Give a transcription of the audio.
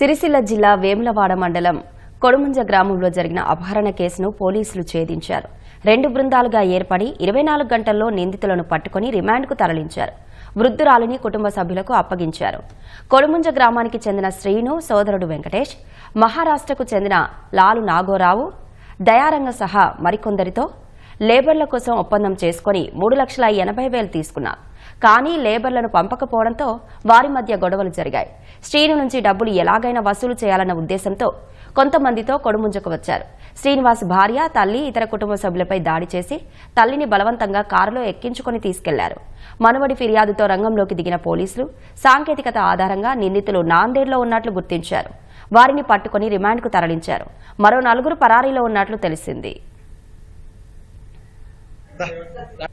సిరిసిల్ల జిల్లా వేములవాడ మండలం కొడుముంజ గ్రామంలో జరిగిన అపహరణ కేసును పోలీసులు ఛేదించారు. రెండు బృందాలుగా ఏర్పడి ఇరవై నాలుగు గంటల్లో నిందితులను పట్టుకుని రిమాండ్కు తరలించారు. వృద్ధురాలిని కుటుంబ సభ్యులకు అప్పగించారు. కొడుముంజ గ్రామానికి చెందిన శ్రీను సోదరుడు వెంకటేష్ మహారాష్ట్రకు చెందిన లాలు నాగోరావు దయారంగ సహా మరికొందరితో లేబర్ల కోసం ఒప్పందం చేసుకుని మూడు లక్షల ఎనభై వేలు తీసుకున్నారు. కానీ లేబర్లను పంపకపోవడంతో వారి మధ్య గొడవలు జరిగాయి. శ్రీను నుంచి డబ్బులు ఎలాగైనా వసూలు చేయాలన్న ఉద్దేశంతో కొంతమందితో కొడుముంజకు వచ్చారు. శ్రీనివాస్ భార్య తల్లి ఇతర కుటుంబ సభ్యులపై దాడి చేసి తల్లిని బలవంతంగా కారులో ఎక్కించుకుని తీసుకెళ్ళారు. మనవడి ఫిర్యాదుతో రంగంలోకి దిగిన పోలీసులు సాంకేతికత ఆధారంగా నిందితులు నాందేడ్లో ఉన్నట్లు గుర్తించారు. వారిని పట్టుకుని రిమాండ్కు తరలించారు. మరో నలుగురు పరారీలో ఉన్నట్లు తెలిసింది. Hasta.